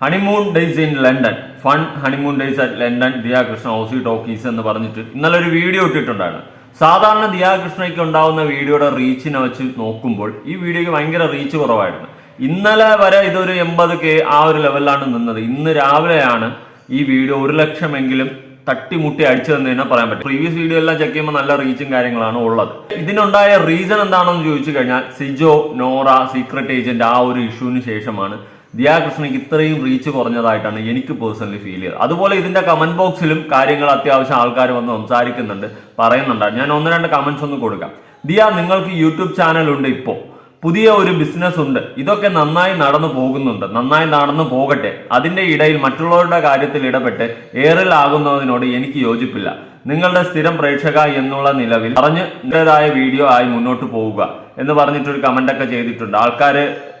Honeymoon days in London fun honeymoon days at London Diya Krishna OC talkies എന്ന് പറഞ്ഞിട്ട് ഇന്നലെ ഒരു video ഇട്ടിട്ടുണ്ടായിരുന്നു. സാധാരണ ദിയാകൃഷ്ണയ്ക്ക് ഉണ്ടാവുന്ന വീഡിയോയുടെ റീച്ചിനെ വെച്ച് നോക്കുമ്പോൾ ഈ വീഡിയോയ്ക്ക് ഭയങ്കര റീച്ച് കുറവായിരുന്നു. ഇന്നലെ വരെ ഇതൊരു എൺപത് കെ ആ ഒരു ലെവലിലാണ് നിന്നത്. ഇന്ന് രാവിലെയാണ് ഈ വീഡിയോ ഒരു ലക്ഷമെങ്കിലും തട്ടിമുട്ടി അടിച്ചു തന്നെ പറയാൻ പറ്റും. പ്രീവിയസ് വീഡിയോ എല്ലാം ചെക്ക് ചെയ്യുമ്പോൾ നല്ല റീച്ചും കാര്യങ്ങളാണ് ഉള്ളത്. ഇതിനുണ്ടായ റീസൺ എന്താണെന്ന് ചോദിച്ചു കഴിഞ്ഞാൽ സിജോ നോറ സീക്രട്ട് ഏജന്റ് ആ ഒരു ഇഷ്യൂവിന് ശേഷമാണ് ദിയാകൃഷ്ണയ്ക്ക് ഇത്രയും റീച്ച് കുറഞ്ഞതായിട്ടാണ് എനിക്ക് പേഴ്സണലി ഫീൽ ചെയ്തത്. അതുപോലെ ഇതിന്റെ കമന്റ് ബോക്സിലും കാര്യങ്ങൾ അത്യാവശ്യം ആൾക്കാർ വന്ന് സംസാരിക്കുന്നുണ്ട് പറയുന്നുണ്ട്. ഞാൻ ഒന്ന് രണ്ട് കമന്റ്സ് ഒന്ന് കൊടുക്കാം. ദിയ നിങ്ങൾക്ക് യൂട്യൂബ് ചാനൽ ഉണ്ട് ഇപ്പോൾ പുതിയ ഒരു ബിസിനസ് ഉണ്ട്. ഇതൊക്കെ നന്നായി നടന്നു പോകുന്നുണ്ട്. നന്നായി നടന്നു പോകട്ടെ. അതിന്റെ ഇടയിൽ മറ്റുള്ളവരുടെ കാര്യത്തിൽ ഇടപെട്ട് ഏറിലാകുന്നതിനോട് എനിക്ക് യോജിപ്പില്ല. നിങ്ങളുടെ സ്ഥിരം പ്രേക്ഷക എന്നുള്ള നിലവിൽ പറഞ്ഞ് നിങ്ങളുടേതായ വീഡിയോ ആയി മുന്നോട്ട് പോവുക. എന്ന് പറഞ്ഞിട്ടൊരു കമന്റ് ഒക്കെ ചെയ്തിട്ടുണ്ട്. ആൾക്കാർ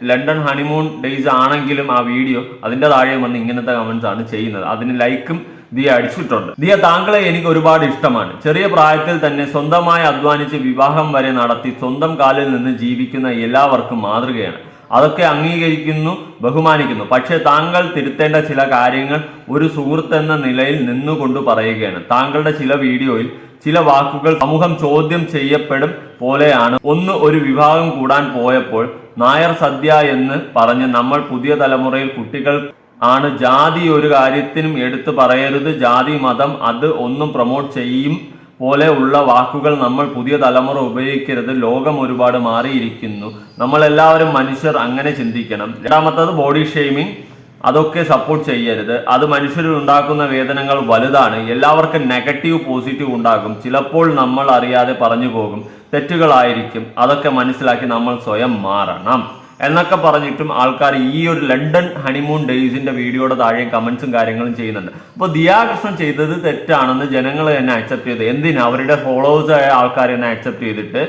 ലണ്ടൻ ഹണിമൂൺ ഡേയ്സ് ആണെങ്കിലും ആ വീഡിയോ അതിന്റെ താഴെ വന്ന് ഇങ്ങനത്തെ കമൻസ് ആണ് ചെയ്യുന്നത്. അതിന് ലൈക്കും ദിയ അടിച്ചിട്ടുണ്ട്. ദിയ താങ്കളെ എനിക്ക് ഒരുപാട് ഇഷ്ടമാണ്. ചെറിയ പ്രായത്തിൽ തന്നെ സ്വന്തമായി അധ്വാനിച്ച് വിവാഹം വരെ നടത്തി സ്വന്തം കാലിൽ നിന്ന് ജീവിക്കുന്ന എല്ലാവർക്കും മാതൃകയാണ്. അതൊക്കെ അംഗീകരിക്കുന്നു ബഹുമാനിക്കുന്നു. പക്ഷേ താങ്കൾ തിരുത്തേണ്ട ചില കാര്യങ്ങൾ ഒരു സുഹൃത്ത് എന്ന നിലയിൽ നിന്നുകൊണ്ട് പറയുകയാണ്. താങ്കളുടെ ചില വീഡിയോയിൽ ചില വാക്കുകൾ സമൂഹം ചോദ്യം ചെയ്യപ്പെടും പോലെയാണ്. ഒന്ന് ഒരു വിഭാഗം കൂടാൻ പോയപ്പോൾ നായർ സദ്യ എന്ന് പറഞ്ഞ് നമ്മൾ പുതിയ തലമുറയിൽ കുട്ടികൾ ആണ്. ജാതി ഒരു കാര്യത്തിനും എടുത്തു പറയരുത്. ജാതി മതം അത് ഒന്നും പ്രൊമോട്ട് ചെയ്യും പോലെ ഉള്ള വാക്കുകൾ നമ്മൾ പുതിയ തലമുറ ഉപയോഗിക്കരുത്. ലോകം ഒരുപാട് മാറിയിരിക്കുന്നു. നമ്മൾ എല്ലാവരും മനുഷ്യർ അങ്ങനെ ചിന്തിക്കണം. രണ്ടാമത്തത് ബോഡി ഷെയ്മിങ് അതൊക്കെ സപ്പോർട്ട് ചെയ്യരുത്. അത് മനുഷ്യരിൽ ഉണ്ടാക്കുന്ന വേദനകൾ വലുതാണ്. എല്ലാവർക്കും നെഗറ്റീവ് പോസിറ്റീവ് ഉണ്ടാകും. ചിലപ്പോൾ നമ്മൾ അറിയാതെ പറഞ്ഞു പോകും. തെറ്റുകളായിരിക്കും. അതൊക്കെ മനസ്സിലാക്കി നമ്മൾ സ്വയം മാറണം. എന്നൊക്കെ പറഞ്ഞിട്ടും ആൾക്കാർ ഈ ഒരു ലണ്ടൻ ഹണിമൂൺ ഡേയ്സിന്റെ വീഡിയോയുടെ താഴെയും കമന്റ്സും കാര്യങ്ങളും ചെയ്യുന്നുണ്ട്. അപ്പോൾ ദിയാകൃഷ്ണൻ ചെയ്തത് തെറ്റാണെന്ന് ജനങ്ങൾ തന്നെ അക്സെപ്റ്റ് ചെയ്ത്. എന്തിനാ? അവരുടെ ഫോളോവേഴ്സ് ആയ ആൾക്കാർ തന്നെ അക്സെപ്റ്റ് ചെയ്തിട്ട്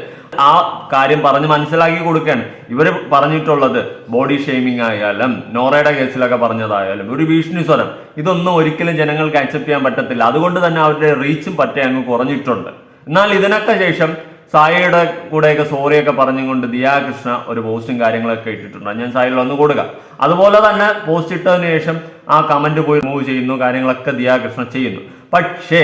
ആ കാര്യം പറഞ്ഞ് മനസ്സിലാക്കി കൊടുക്കുകയാണ്. ഇവർ പറഞ്ഞിട്ടുള്ളത് ബോഡി ഷെയ്മിങ് ആയാലും നോറയുടെ കേസിലൊക്കെ പറഞ്ഞതായാലും ഒരു ഭീഷണി സ്വരം ഇതൊന്നും ഒരിക്കലും ജനങ്ങൾക്ക് അക്സെപ്റ്റ് ചെയ്യാൻ പറ്റത്തില്ല. അതുകൊണ്ട് തന്നെ അവരുടെ റീച്ചും പറ്റേ അങ്ങ് കുറഞ്ഞിട്ടുണ്ട്. എന്നാൽ ഇതിനൊക്കെ ശേഷം സായിയുടെ കൂടെയൊക്കെ സോറിയൊക്കെ പറഞ്ഞുകൊണ്ട് ദിയാകൃഷ്ണ ഒരു പോസ്റ്റും കാര്യങ്ങളൊക്കെ ഇട്ടിട്ടുണ്ട്. ഞാൻ സായിൽ ഒന്ന് കൊടുക്കുക അതുപോലെ തന്നെ പോസ്റ്റ് ഇട്ടതിന് ശേഷം ആ കമന്റ് പോയി മൂവ് ചെയ്യുന്നു കാര്യങ്ങളൊക്കെ ദിയാകൃഷ്ണ ചെയ്യുന്നു. പക്ഷേ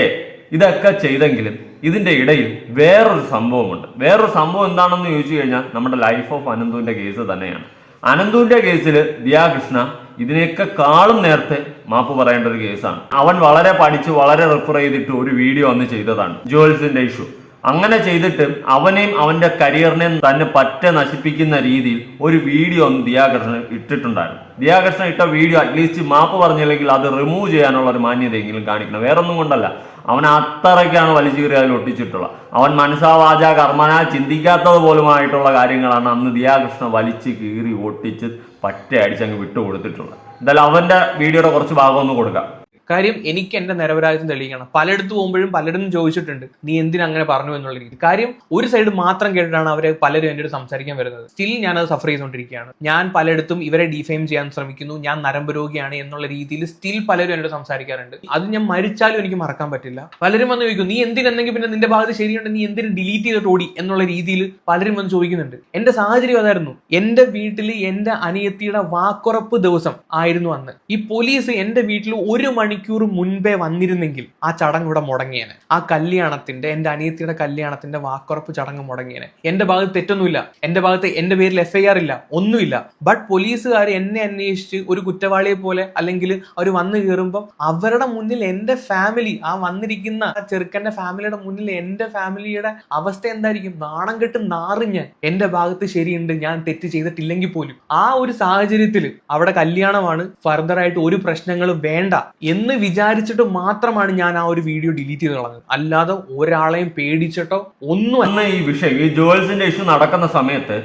ഇതൊക്കെ ചെയ്തെങ്കിലും ഇതിന്റെ ഇടയിൽ വേറൊരു സംഭവമുണ്ട്. വേറൊരു സംഭവം എന്താണെന്ന് ചോദിച്ചു കഴിഞ്ഞാൽ നമ്മുടെ ലൈഫ് ഓഫ് അനന്തുവിന്റെ കേസ് തന്നെയാണ്. അനന്തുവിന്റെ കേസിൽ ദിയാകൃഷ്ണ ഇതിനെയൊക്കെ കാളും നേരത്തെ മാപ്പ് പറയേണ്ട ഒരു കേസാണ് അവൻ വളരെ പഠിച്ച് വളരെ റെഫർ ചെയ്തിട്ട് ഒരു വീഡിയോ അന്ന് ചെയ്തതാണ്. ജുവൽസിന്റെ ഇഷ്യൂ അങ്ങനെ ചെയ്തിട്ട് അവനെയും അവന്റെ കരിയറിനെയും തന്നെ പറ്റ നശിപ്പിക്കുന്ന രീതിയിൽ ഒരു വീഡിയോ ഒന്ന് ദിയാകൃഷ്ണൻ ഇട്ടിട്ടുണ്ടായിരുന്നു. ദിയാകൃഷ്ണൻ ഇട്ട വീഡിയോ അറ്റ്ലീസ്റ്റ് മാപ്പ് പറഞ്ഞില്ലെങ്കിൽ അത് റിമൂവ് ചെയ്യാനുള്ള ഒരു മാന്യതയെങ്കിലും കാണിക്കണം. വേറൊന്നും കൊണ്ടല്ല. അവൻ അത്രയ്ക്കാണ് വലിച്ചു കയറി അതിൽ ഒട്ടിച്ചിട്ടുള്ളത്. അവൻ മനസ്സാവാച കർമ്മന ചിന്തിക്കാത്തത് പോലുമായിട്ടുള്ള കാര്യങ്ങളാണ് അന്ന് ദിയാകൃഷ്ണ വലിച്ചു കീറി ഒട്ടിച്ച് പറ്റ അടിച്ചങ്ങ് വിട്ടുകൊടുത്തിട്ടുള്ളത്. എന്തായാലും അവന്റെ വീഡിയോയുടെ കുറച്ച് ഭാഗം ഒന്ന് കൊടുക്കാം. കാര്യം എനിക്ക് എന്റെ നിരപരാധിത്വം തെളിയിക്കണം. പലയിടത്ത് പോകുമ്പോഴും പലരും ചോദിച്ചിട്ടുണ്ട് നീ എന്തിനാ അങ്ങനെ പറഞ്ഞു എന്നുള്ള രീതി കാര്യം ഒരു സൈഡ് മാത്രം കേട്ടിട്ടാണ് അവരെ പലരും അടുത്ത് സംസാരിക്കാൻ വരുന്നത്. സ്റ്റിൽ ഞാൻ അത് സഫർ ചെയ്തുകൊണ്ടിരിക്കുകയാണ്. ഞാൻ പലയിടത്തും ഇവരെ ഡിഫെയിം ചെയ്യാൻ ശ്രമിക്കുന്നു. ഞാൻ നരമ്പ് രോഗിയാണ് എന്നുള്ള രീതിയിൽ സ്റ്റിൽ പലരും എന്നോട് സംസാരിക്കാറുണ്ട്. അത് ഞാൻ മരിച്ചാലും എനിക്ക് മറക്കാൻ പറ്റില്ല. പലരും വന്ന് ചോദിക്കും നീ എന്തിനെന്നെങ്കിൽ പിന്നെ നിന്റെ ഭാഗത്ത് ശരിയുണ്ട്? നീ എന്തിനും ഡിലീറ്റ് ചെയ്തിട്ട് ഓടി? എന്നുള്ള രീതിയിൽ പലരും വന്ന് ചോദിക്കുന്നുണ്ട്. എന്റെ സാഹചര്യം അതായിരുന്നു. എന്റെ വീട്ടിൽ എന്റെ അനിയത്തിയുടെ വാക്കുറപ്പ് ദിവസം ആയിരുന്നു അന്ന്. ഈ പോലീസ് എന്റെ വീട്ടിൽ ഒരു മണിക്കൂർ മുൻപേ വന്നിരുന്നെങ്കിൽ ആ ചടങ്ങ് ഇവിടെ മുടങ്ങിയേനെ. ആ കല്യാണത്തിന്റെ എന്റെ അനിയത്തിയുടെ കല്യാണത്തിന്റെ വാക്കുറപ്പ് ചടങ്ങ് മുടങ്ങിയേനെ. എന്റെ ഭാഗത്ത് തെറ്റൊന്നുമില്ല. എന്റെ ഭാഗത്ത് എന്റെ പേരിൽ എഫ് ഐ ആർ ഇല്ല. ഒന്നുമില്ല. ബട്ട് പോലീസുകാർ എന്നെ അന്വേഷിച്ച് ഒരു കുറ്റവാളിയെ പോലെ അല്ലെങ്കിൽ അവർ വന്നു കയറുമ്പോൾ അവരുടെ മുന്നിൽ എന്റെ ഫാമിലി ആ വന്നിരിക്കുന്ന ചെറുക്കന്റെ ഫാമിലിയുടെ മുന്നിൽ എന്റെ ഫാമിലിയുടെ അവസ്ഥ എന്തായിരിക്കും? നാണം കെട്ട് നാറിഞ്ഞ് എന്റെ ഭാഗത്ത് ശരിയുണ്ട് ഞാൻ തെറ്റ് ചെയ്തിട്ടില്ലെങ്കിൽ പോലും. ആ ഒരു സാഹചര്യത്തിൽ അവിടെ കല്യാണമാണ് ഫർദർ ആയിട്ട് ഒരു പ്രശ്നങ്ങളും വേണ്ട എന്ന് വിചാരിച്ചിട്ട് മാത്രമാണ് ഞാൻ ആ ഒരു വീഡിയോ ഡിലീറ്റ് ചെയ്ത് കളഞ്ഞത്. അല്ലാതെ ഒരാളെയും പേടിച്ചിട്ടോ ഒന്നും ഈ വിഷയം ഈ ജുവൽസിന്റെ ഇഷ്യൂ നടക്കുന്ന സമയത്ത്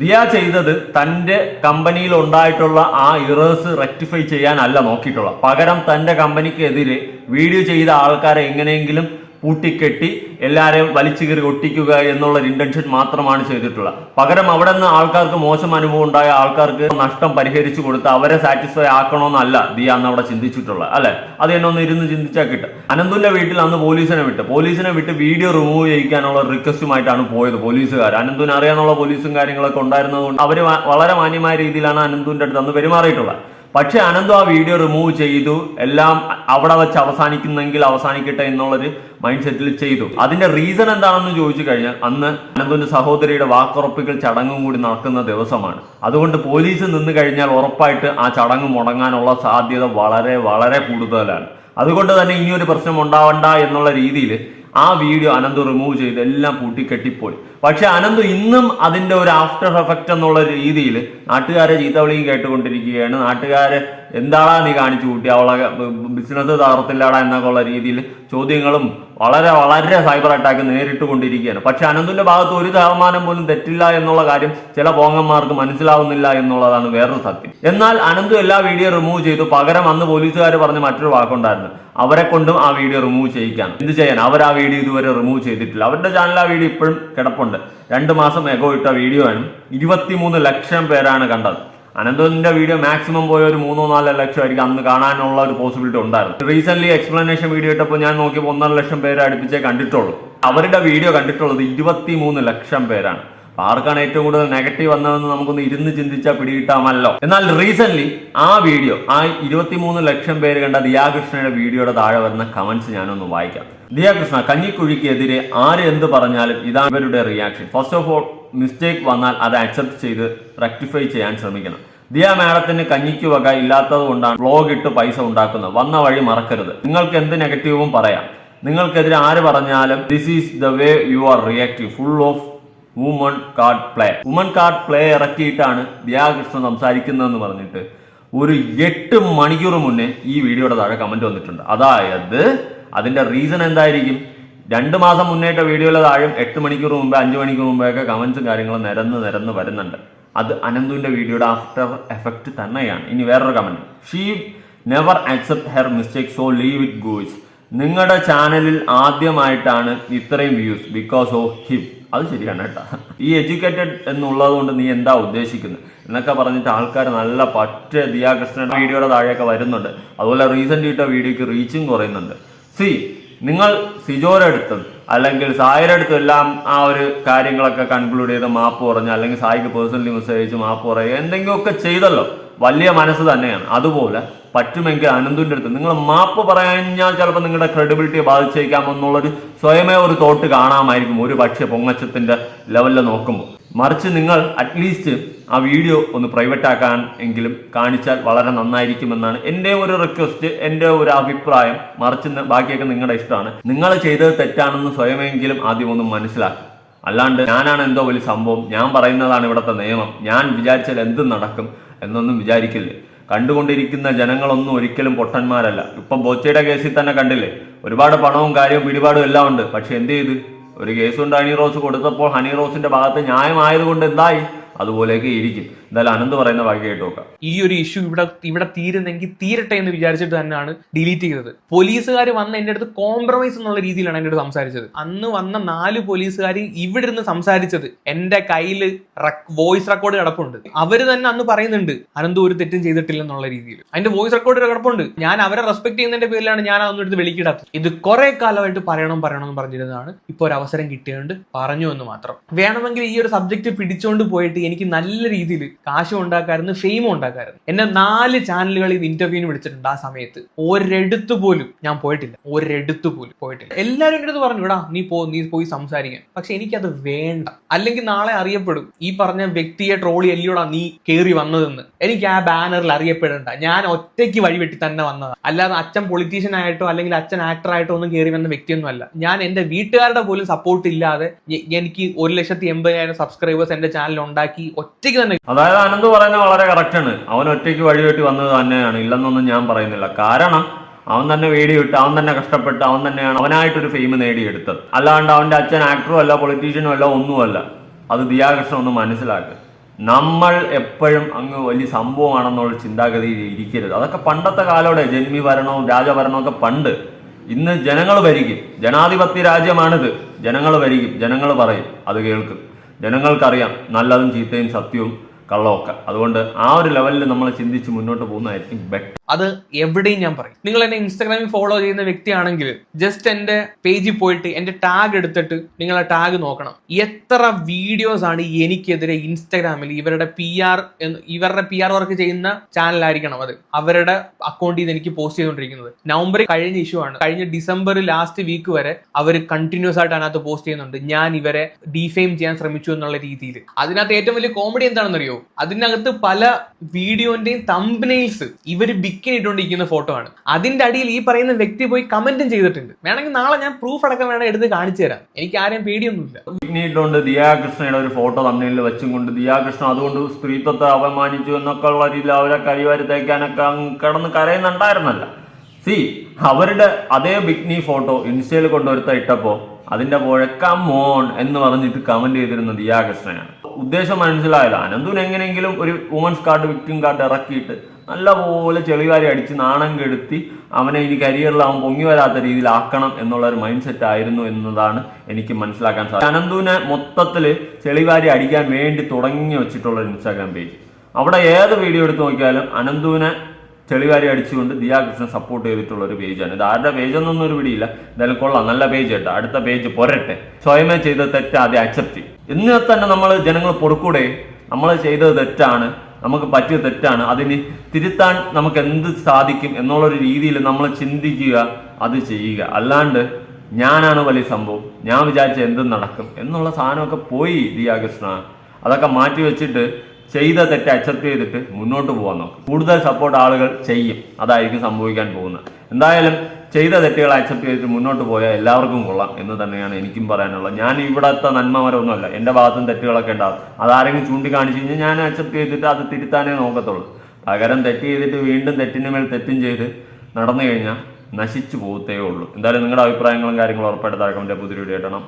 ദിയ ചെയ്തത് തന്റെ കമ്പനിയിൽ ഉണ്ടായിട്ടുള്ള ആ ഇറേഴ്സ് റെക്ടിഫൈ ചെയ്യാനല്ല നോക്കിയിട്ടുള്ളത്. പകരം തന്റെ കമ്പനിക്കെതിരെ വീഡിയോ ചെയ്ത ആൾക്കാരെ എങ്ങനെയെങ്കിലും പൂട്ടിക്കെട്ടി എല്ലാവരെയും വലിച്ചു കയറി ഒട്ടിക്കുക എന്നുള്ള ഇന്റൻഷൻ മാത്രമാണ് ചെയ്തിട്ടുള്ളത്. പകരം അവിടെ നിന്ന് ആൾക്കാർക്ക് മോശം അനുഭവം ഉണ്ടായ ആൾക്കാർക്ക് നഷ്ടം പരിഹരിച്ചു കൊടുത്ത് അവരെ സാറ്റിസ്ഫൈ ആക്കണമെന്നല്ല ദിയ അന്ന് അവിടെ ചിന്തിച്ചിട്ടുള്ളത് അല്ലെ? അത് എന്നെ ഒന്ന് ഇരുന്ന് ചിന്തിച്ചാൽ കിട്ടും. അനന്തുന്റെ വീട്ടിൽ അന്ന് പോലീസിനെ വിട്ട് പോലീസിനെ വിട്ട് വീഡിയോ റിമൂവ് ചെയ്യിക്കാനുള്ള റിക്വസ്റ്റുമായിട്ടാണ് പോയത് പോലീസുകാർ. അനന്തുവിന് അറിയാനുള്ള പോലീസും കാര്യങ്ങളൊക്കെ ഉണ്ടായിരുന്നതുകൊണ്ട് അവർ വളരെ മാന്യമായ രീതിയിലാണ് അനന്തുവിന്റെ അടുത്ത് അന്ന് പെരുമാറിയിട്ടുള്ളത്. പക്ഷെ അനന്തു ആ വീഡിയോ റിമൂവ് ചെയ്തു. എല്ലാം അവിടെ വെച്ച് അവസാനിക്കുന്നെങ്കിൽ അവസാനിക്കട്ടെ എന്നുള്ളൊരു മൈൻഡ് സെറ്റിൽ ചെയ്തു. അതിന്റെ റീസൺ എന്താണെന്ന് ചോദിച്ചു കഴിഞ്ഞാൽ അന്ന് അനന്തുവിന്റെ സഹോദരിയുടെ വാക്കുറപ്പിക്കൽ ചടങ്ങും കൂടി നടക്കുന്ന ദിവസമാണ്. അതുകൊണ്ട് പോലീസ് നിന്ന് കഴിഞ്ഞാൽ ഉറപ്പായിട്ട് ആ ചടങ്ങ് മുടങ്ങാനുള്ള സാധ്യത വളരെ വളരെ കൂടുതലാണ്. അതുകൊണ്ട് തന്നെ ഇനി ഒരു പ്രശ്നം ഉണ്ടാവണ്ട എന്നുള്ള രീതിയിൽ ആ വീഡിയോ അനന്ത് റിമൂവ് ചെയ്ത് എല്ലാം പൂട്ടിക്കെട്ടിപ്പോയി. പക്ഷെ അനന്ത് ഇന്നും അതിന്റെ ഒരു ആഫ്റ്റർ എഫക്റ്റ് എന്നുള്ള രീതിയിൽ നാട്ടുകാരെ ചീത്തവിളിയും കേട്ടുകൊണ്ടിരിക്കുകയാണ്. നാട്ടുകാരെ എന്താടാ നീ കാണിച്ചു കൂട്ടി? അവളെ ബിസിനസ് തകർത്തില്ലാടാ എന്നൊക്കെ ഉള്ള രീതിയിൽ ചോദ്യങ്ങളും വളരെ വളരെ സൈബർ അറ്റാക്ക് നേരിട്ട് കൊണ്ടിരിക്കുകയാണ്. പക്ഷെ അനന്തിന്റെ ഭാഗത്ത് ഒരു ശതമാനം പോലും തെറ്റില്ല എന്നുള്ള കാര്യം ചില പോങ്ങന്മാർക്ക് മനസ്സിലാവുന്നില്ല എന്നുള്ളതാണ് വേറൊരു സത്യം. എന്നാൽ അനന്തു എല്ലാ വീഡിയോ റിമൂവ് ചെയ്തു. പകരം അന്ന് പോലീസുകാർ പറഞ്ഞ മറ്റൊരു വാക്കുണ്ടായിരുന്നു. അവരെ കൊണ്ടും ആ വീഡിയോ റിമൂവ് ചെയ്യിക്കാം എന്ത് ചെയ്യാൻ? അവർ ആ വീഡിയോ ഇതുവരെ റിമൂവ് ചെയ്തിട്ടില്ല. അവരുടെ ചാനൽ ആ വീഡിയോ ഇപ്പോഴും കിടപ്പുണ്ട്. രണ്ട് മാസം എഗോ ഇട്ട വീഡിയോ ആണ്. ഇരുപത്തിമൂന്ന് ലക്ഷം പേരാണ് കണ്ടത്. അനന്തന്റെ വീഡിയോ മാക്സിമം പോയ ഒരു മൂന്നോ നാലോ ലക്ഷം ആയിരിക്കും അന്ന് കാണാനുള്ള ഒരു പോസിബിലിറ്റി ഉണ്ടായിരുന്നു റീസെന്റ് എക്സ്പ്ലനേഷൻ വീഡിയോ ഇട്ടപ്പോൾ ഞാൻ നോക്കിയപ്പോൾ ഒന്നര ലക്ഷം പേരെ അടുപ്പിച്ചേ കണ്ടിട്ടുള്ളൂ. അവരുടെ വീഡിയോ കണ്ടിട്ടുള്ളത് ഇരുപത്തി മൂന്ന് ലക്ഷം പേരാണ്. ആർക്കാണ് ഏറ്റവും കൂടുതൽ നെഗറ്റീവ് വന്നതെന്ന് നമുക്കൊന്ന് ഇരുന്ന് ചിന്തിച്ചാൽ പിടികിട്ടാമല്ലോ. എന്നാൽ റീസെന്റ് ആ വീഡിയോ ആ ഇരുപത്തിമൂന്ന് ലക്ഷം പേര് കണ്ട ദിയാകൃഷ്ണയുടെ വീഡിയോയുടെ താഴെ വരുന്ന കമന്റ്സ് ഞാനൊന്ന് വായിക്കാം. ദിയാകൃഷ്ണ കഞ്ഞിക്കുഴിക്കെതിരെ ആര് എന്ത് പറഞ്ഞാലും ഇതാണ് ഇവരുടെ reaction first of all mistake വന്നാൽ അത് അക്സെപ്റ്റ് ചെയ്ത് റെക്ടിഫൈ ചെയ്യാൻ ശ്രമിക്കണം. ദിയ മാഡത്തിന് കഞ്ഞിക്ക് വക ഇല്ലാത്തത് കൊണ്ടാണ് വ്ലോഗ് ഇട്ട് പൈസ ഉണ്ടാക്കുന്നത്. വന്ന വഴി മറക്കരുത്. നിങ്ങൾക്ക് എന്ത് നെഗറ്റീവും പറയാം. നിങ്ങൾക്കെതിരെ ആര് പറഞ്ഞാലും this is the way you are reactive full of woman card play woman card play ഇറക്കിയിട്ടാണ് Diya Krishnan സംസാരിക്കുന്നതെന്ന് പറഞ്ഞിട്ട് ഒരു എട്ട് മണിക്കൂർ മുന്നേ ഈ വീഡിയോയുടെ താഴെ കമന്റ് വന്നിട്ടുണ്ട്. അതായത് അതിന്റെ റീസൺ എന്തായിരിക്കും? രണ്ട് മാസം മുന്നേറ്റ വീഡിയോയിലെ താഴെ എട്ട് മണിക്കൂർ മുമ്പേ അഞ്ച് മണിക്കൂർ മുമ്പേയൊക്കെ കമൻസും കാര്യങ്ങളും നിരന്ന് നിരന്ന് വരുന്നുണ്ട്. അത് അനന്തുവിന്റെ വീഡിയോയുടെ ആഫ്റ്റർ എഫക്റ്റ് തന്നെയാണ്. ഇനി വേറൊരു comment she never accept her mistake so leave it guys നിങ്ങളുടെ ചാനലിൽ ആദ്യമായിട്ടാണ് ഇത്രയും വ്യൂസ് ബിക്കോസ് ഓഫ് ഹിം അത് ശരിയാണ് കേട്ടോ. ഈ എഡ്യൂക്കേറ്റഡ് എന്നുള്ളത് കൊണ്ട് നീ എന്താ ഉദ്ദേശിക്കുന്നത് എന്നൊക്കെ പറഞ്ഞിട്ട് ആൾക്കാർ നല്ല പറ്റ ദിയാകൃഷ്ണൻ വീഡിയോയുടെ താഴെയൊക്കെ വരുന്നുണ്ട്. അതുപോലെ റീസെന്റ് ഇട്ട വീഡിയോയ്ക്ക് റീച്ചും കുറയുന്നുണ്ട്. സി നിങ്ങൾ സിജോരെടുത്തത് അല്ലെങ്കിൽ സായിയുടെ അടുത്തും എല്ലാം ആ ഒരു കാര്യങ്ങളൊക്കെ കൺക്ലൂഡ് ചെയ്ത് മാപ്പ് പറഞ്ഞ് അല്ലെങ്കിൽ സായിക്ക് പേഴ്സണലി മെസ്സേജ് മാപ്പ് പറയുക എന്തെങ്കിലുമൊക്കെ ചെയ്തല്ലോ. വലിയ മനസ്സ് തന്നെയാണ്. അതുപോലെ പറ്റുമെങ്കിൽ അനന്തുവിന്റെ അടുത്ത്. നിങ്ങൾ മാപ്പ് പറഞ്ഞാൽ ചിലപ്പോൾ നിങ്ങളുടെ ക്രെഡിബിലിറ്റിയെ ബാധിച്ചേക്കാം എന്നുള്ളൊരു സ്വയമേ ഒരു തോട്ട് കാണാമായിരിക്കും ഒരു പക്ഷേ പൊങ്ങച്ചത്തിന്റെ ലെവലിൽ നോക്കുമ്പോൾ. മറിച്ച് നിങ്ങൾ അറ്റ്ലീസ്റ്റ് ആ വീഡിയോ ഒന്ന് പ്രൈവറ്റ് ആക്കാൻ എങ്കിലും കാണിച്ചാൽ വളരെ നന്നായിരിക്കുമെന്നാണ് എന്റെ ഒരു റിക്വസ്റ്റ് എന്റെ ഒരു അഭിപ്രായം. മറിച്ച് ബാക്കിയൊക്കെ നിങ്ങളുടെ ഇഷ്ടമാണ്. നിങ്ങൾ ചെയ്തത് തെറ്റാണെന്ന് സ്വയമെങ്കിലും ആദ്യം ഒന്ന് മനസ്സിലാക്കും അല്ലാണ്ട് ഞാനാണ് എന്തോ വലിയ സംഭവം. ഞാൻ പറയുന്നതാണ് ഇവിടുത്തെ നിയമം. ഞാൻ വിചാരിച്ചാൽ എന്തും നടക്കും എന്നൊന്നും വിചാരിക്കില്ലേ? കണ്ടുകൊണ്ടിരിക്കുന്ന ജനങ്ങളൊന്നും ഒരിക്കലും പൊട്ടന്മാരല്ല. ഇപ്പം ബോച്ചയുടെ കേസിൽ തന്നെ കണ്ടില്ലേ? ഒരുപാട് പണവും കാര്യവും പിടിപാടും എല്ലാം ഉണ്ട്. പക്ഷെ എന്ത് ചെയ്ത്? ഒരു കേസുണ്ട് ഹണി റോസ് കൊടുത്തപ്പോൾ ഹണി റോസിന്റെ ഭാഗത്ത് ന്യായമായതുകൊണ്ട് എന്തായി? അതുപോലെയൊക്കെ ഇരിക്കും. എന്തായാലും അനന്ത് പറയുന്ന വാക്യം കേട്ട് നോക്കാം ഈ ഒരു ഇഷ്യൂ ഇവിടെ ഇവിടെ തീരുന്നെങ്കിൽ തീരട്ടെ എന്ന് വിചാരിച്ചിട്ട് തന്നെയാണ് ഡിലീറ്റ് ചെയ്തത്. പോലീസുകാർ വന്ന് എന്റെ അടുത്ത് കോംപ്രമൈസ് എന്നുള്ള രീതിയിലാണ് എന്റെ അടുത്ത് സംസാരിച്ചത്. അന്ന് വന്ന നാല് പോലീസുകാർ ഇവിടെ ഇരുന്ന് സംസാരിച്ചത് എന്റെ കയ്യിൽ വോയിസ് റെക്കോർഡ് കിടപ്പുണ്ട്. അവർ തന്നെ അന്ന് പറയുന്നുണ്ട് അനന്ത് ഒരു തെറ്റും ചെയ്തിട്ടില്ല എന്നുള്ള രീതിയിൽ അതിന്റെ വോയിസ് റെക്കോർഡ് കിടപ്പുണ്ട്. ഞാൻ അവരെ റെസ്പെക്ട് ചെയ്യുന്നതിന്റെ പേരിലാണ് ഞാൻ അതൊന്നും എടുത്ത് വെളിക്കിടാത്തത്. ഇത് കുറെ കാലമായിട്ട് പറയണം പറയണം എന്ന് പറഞ്ഞിരുന്നതാണ്. ഇപ്പോൾ ഒരു അവസരം കിട്ടിയതുകൊണ്ട് പറഞ്ഞു എന്ന് മാത്രം. വേണമെങ്കിൽ ഈ ഒരു സബ്ജക്ട് പിടിച്ചുകൊണ്ട് പോയിട്ട് എനിക്ക് നല്ല രീതിയിൽ കാശും ഉണ്ടാക്കാമായിരുന്നു ഫെയിമും ഉണ്ടാക്കാമായിരുന്നു എന്നെ നാല് ചാനലുകളിൽ ഇന്റർവ്യൂവിന് വിളിച്ചിട്ടുണ്ട് ആ സമയത്ത്. ഒരിടത്ത് പോലും ഞാൻ പോയിട്ടില്ല. ഒരിടത്ത് പോലും പോയിട്ടില്ല. എല്ലാവരും എന്റെ അടുത്ത് പറഞ്ഞു ഇവിടാ നീ പോ നീ പോയി സംസാരിക്കാൻ. പക്ഷെ എനിക്കത് വേണ്ട. അല്ലെങ്കിൽ നാളെ അറിയപ്പെടും. ഈ പറഞ്ഞ വ്യക്തിയെ ട്രോളി അല്ലയോടാ നീ കയറി വന്നതെന്ന്. എനിക്ക് ആ ബാനറിൽ അറിയപ്പെടേണ്ട. ഞാൻ ഒറ്റയ്ക്ക് വഴിവെട്ടി തന്നെ വന്നതാണ് അല്ലാതെ അച്ഛൻ പൊളിറ്റീഷ്യൻ ആയിട്ടോ അല്ലെങ്കിൽ അച്ഛൻ ആക്ടർ ആയിട്ടോ ഒന്നും കയറി വന്ന വ്യക്തിയൊന്നും അല്ല. ഞാൻ എന്റെ വീട്ടുകാരുടെ പോലും സപ്പോർട്ട് ഇല്ലാതെ എനിക്ക് ഒരു ലക്ഷത്തി എൺപതിനായിരം സബ്സ്ക്രൈബേഴ്സ് എന്റെ ചാനൽ ഉണ്ടാക്കി ഒറ്റയ്ക്ക് തന്നെ അതായത് അനന്ത് പറയുന്നത് വളരെ കറക്റ്റ് ആണ്. അവൻ ഒറ്റയ്ക്ക് വഴിവെട്ടി വന്നത് തന്നെയാണ്. ഇല്ലെന്നൊന്നും ഞാൻ പറയുന്നില്ല. കാരണം അവൻ തന്നെ വീഡിയോ ഇട്ട് അവൻ തന്നെ കഷ്ടപ്പെട്ട് അവൻ തന്നെയാണ് അവനായിട്ടൊരു ഫെയിം നേടിയെടുത്തത്. അല്ലാണ്ട് അവന്റെ അച്ഛൻ ആക്ടറും അല്ല പൊളിറ്റീഷ്യനും അല്ല ഒന്നുമല്ല അത് ദിയാകൃഷ്ണൻ ഒന്ന് മനസ്സിലാക്കുക നമ്മൾ എപ്പോഴും അങ്ങ് വലിയ സംഭവമാണെന്നുള്ള ചിന്താഗതിയിൽ ഇരിക്കരുത്. അതൊക്കെ പണ്ടത്തെ കാലോടെ ജന്മി ഭരണവും രാജഭരണവും ഒക്കെ പണ്ട്. ഇന്ന് ജനങ്ങൾ ഭരിക്കും. ജനാധിപത്യ രാജ്യമാണിത്. ജനങ്ങൾ ഭരിക്കും. ജനങ്ങൾ പറയും. അത് കേൾക്കും. ജനങ്ങൾക്കറിയാം നല്ലതും ചീത്തയും സത്യവും കള്ളമൊക്കെ അതുകൊണ്ട് ആ ഒരു ലെവലിൽ നമ്മൾ ചിന്തിച്ച് മുന്നോട്ട് പോകുന്നതായിരിക്കും ബെറ്റർ അത് എവിടെയും ഞാൻ പറയും. നിങ്ങൾ എന്നെ ഇൻസ്റ്റാഗ്രാമിൽ ഫോളോ ചെയ്യുന്ന വ്യക്തിയാണെങ്കിൽ ജസ്റ്റ് എന്റെ പേജിൽ പോയിട്ട് എന്റെ ടാഗ് എടുത്തിട്ട് നിങ്ങൾ ആ ടാഗ് നോക്കണം. എത്ര വീഡിയോസ് ആണ് എനിക്കെതിരെ ഇൻസ്റ്റാഗ്രാമിൽ ഇവരുടെ പി ആർ ഇവരുടെ പി ആർ വർക്ക് ചെയ്യുന്ന ചാനലായിരിക്കണം അത്. അവരുടെ അക്കൗണ്ടിൽ നിന്ന് എനിക്ക് പോസ്റ്റ് ചെയ്തുകൊണ്ടിരിക്കുന്നത്. നവംബർ കഴിഞ്ഞ ഇഷ്യൂ ആണ്. കഴിഞ്ഞ ഡിസംബർ ലാസ്റ്റ് വീക്ക് വരെ അവർ കണ്ടിന്യൂസ് ആയിട്ട് അതിനകത്ത് പോസ്റ്റ് ചെയ്യുന്നുണ്ട്. ഞാൻ ഇവരെ ഡിഫെയിം ചെയ്യാൻ ശ്രമിച്ചു എന്നുള്ള രീതിയിൽ. അതിനകത്ത് ഏറ്റവും വലിയ കോമഡി എന്താണെന്നറിയോ? അതിനകത്ത് പല വീഡിയോന്റെയും തമ്പനെയിൽസ് ഇവർ ബിക്കിനി ഇട്ടുകൊണ്ടിരിക്കുന്ന ഫോട്ടോ ആണ്. അതിന്റെ അടിയിൽ ഈ പറയുന്ന വ്യക്തി പോയി കമന്റും ചെയ്തിട്ടുണ്ട്. വേണമെങ്കിൽ നാളെ ഞാൻ പ്രൂഫ് അടക്കം വേണം എടുത്ത് കാണിച്ചു തരാം. എനിക്ക് ആരെയും പേടിയൊന്നുമില്ല. ഇട്ടുകൊണ്ട് ദിയാകൃഷ്ണയുടെ ഒരു ഫോട്ടോ തമ്മിൽ വെച്ചും കൊണ്ട് ദിയാകൃഷ്ണ അതുകൊണ്ട് സ്ത്രീത്വത്തെ അപമാനിച്ചു എന്നൊക്കെ ഉള്ള രീതിയിൽ അവരെ കരിവാരി തേക്കാനൊക്കെ കിടന്ന് കരയുന്നുണ്ടായിരുന്നല്ല. സി അവരുടെ അതേ ബിഗ്നി ഫോട്ടോ ഇൻസ്റ്റയിൽ കൊണ്ടുവരുത്ത ഇട്ടപ്പോൾ അതിന്റെ പുഴക്കം മോൺ എന്ന് പറഞ്ഞിട്ട് കമന്റ് ചെയ്തിരുന്ന ദിയാകൃഷ്ണനാണ്. ഉദ്ദേശം മനസ്സിലായല്ലോ. അനന്തുൻ എങ്ങനെയെങ്കിലും ഒരു വുമൻസ് കാർഡ് വിക്ടിം കാർഡ് ഇറക്കിയിട്ട് നല്ലപോലെ ചെളികാരി അടിച്ച് നാണം കെടുത്തി അവനെ ഇനി കരിയറിൽ അവൻ പൊങ്ങി വരാത്ത രീതിയിലാക്കണം എന്നുള്ള ഒരു മൈൻഡ് സെറ്റ് ആയിരുന്നു എന്നതാണ് എനിക്ക് മനസ്സിലാക്കാൻ സാധിക്കും അനന്തുവിനെ മൊത്തത്തിൽ ചെളികാരി അടിക്കാൻ വേണ്ടി തുടങ്ങി വെച്ചിട്ടുള്ള ഒരു ഇൻസ്റ്റാഗ്രാം പേജ് അവിടെ ഏത് വീഡിയോ എടുത്ത് നോക്കിയാലും അനന്തുവിനെ ചെളിവാരി അടിച്ചുകൊണ്ട് ദിയാകൃഷ്ണൻ സപ്പോർട്ട് ചെയ്തിട്ടുള്ള ഒരു പേജാണ് ഇത് ആരുടെ പേജൊന്നും ഒരു പിടിയില്ല. എന്തായാലും കൊള്ളാം. നല്ല പേജ് കേട്ടോ. അടുത്ത പേജ് പോരട്ടെ. സ്വയമേ ചെയ്ത തെറ്റ് ആദ്യം അക്സെപ്റ്റ് ഇന്ന് തന്നെ നമ്മൾ ജനങ്ങൾ പൊറുക്കൂടെ? നമ്മൾ ചെയ്തത് തെറ്റാണ്. നമുക്ക് പറ്റിയ തെറ്റാണ്. അതിന് തിരുത്താൻ നമുക്ക് എന്ത് സാധിക്കും എന്നുള്ളൊരു രീതിയിൽ നമ്മൾ ചിന്തിക്കുക അത് ചെയ്യുക. അല്ലാണ്ട് ഞാനാണ് വലിയ സംഭവം. ഞാൻ വിചാരിച്ച എന്തും നടക്കും എന്നുള്ള സാധനമൊക്കെ പോയി ദിയാകൃഷ്ണ. അതൊക്കെ മാറ്റി വെച്ചിട്ട് ചെയ്ത തെറ്റ് അക്സെപ്റ്റ് ചെയ്തിട്ട് മുന്നോട്ട് പോകാൻ നോക്കും. കൂടുതൽ സപ്പോർട്ട് ആളുകൾ ചെയ്യും. അതായിരിക്കും സംഭവിക്കാൻ പോകുന്നത്. എന്തായാലും ചെയ്ത തെറ്റുകൾ അക്സെപ്റ്റ് ചെയ്തിട്ട് മുന്നോട്ട് പോയാൽ എല്ലാവർക്കും കൊള്ളാം എന്ന് തന്നെയാണ് എനിക്കും പറയാനുള്ളത്. ഞാൻ ഇവിടത്തെ നന്മമരമൊന്നുമല്ല എന്റെ ഭാഗത്തും തെറ്റുകളൊക്കെ ഉണ്ടാവും അതാരെങ്കിലും ചൂണ്ടിക്കാണിച്ചു കഴിഞ്ഞാൽ ഞാൻ അക്സെപ്റ്റ് ചെയ്തിട്ട് അത് തിരുത്താനേ നോക്കത്തുള്ളൂ. പകരം തെറ്റ് ചെയ്തിട്ട് വീണ്ടും തെറ്റിന് മേൽ തെറ്റും ചെയ്ത് നടന്നു കഴിഞ്ഞാൽ നശിച്ചു പോകത്തേ ഉള്ളൂ. എന്തായാലും നിങ്ങളുടെ അഭിപ്രായങ്ങളും കാര്യങ്ങളും ഉറപ്പായിട്ട് താഴെ കമന്റ് പുതിയ വീഡിയോ ഇടണം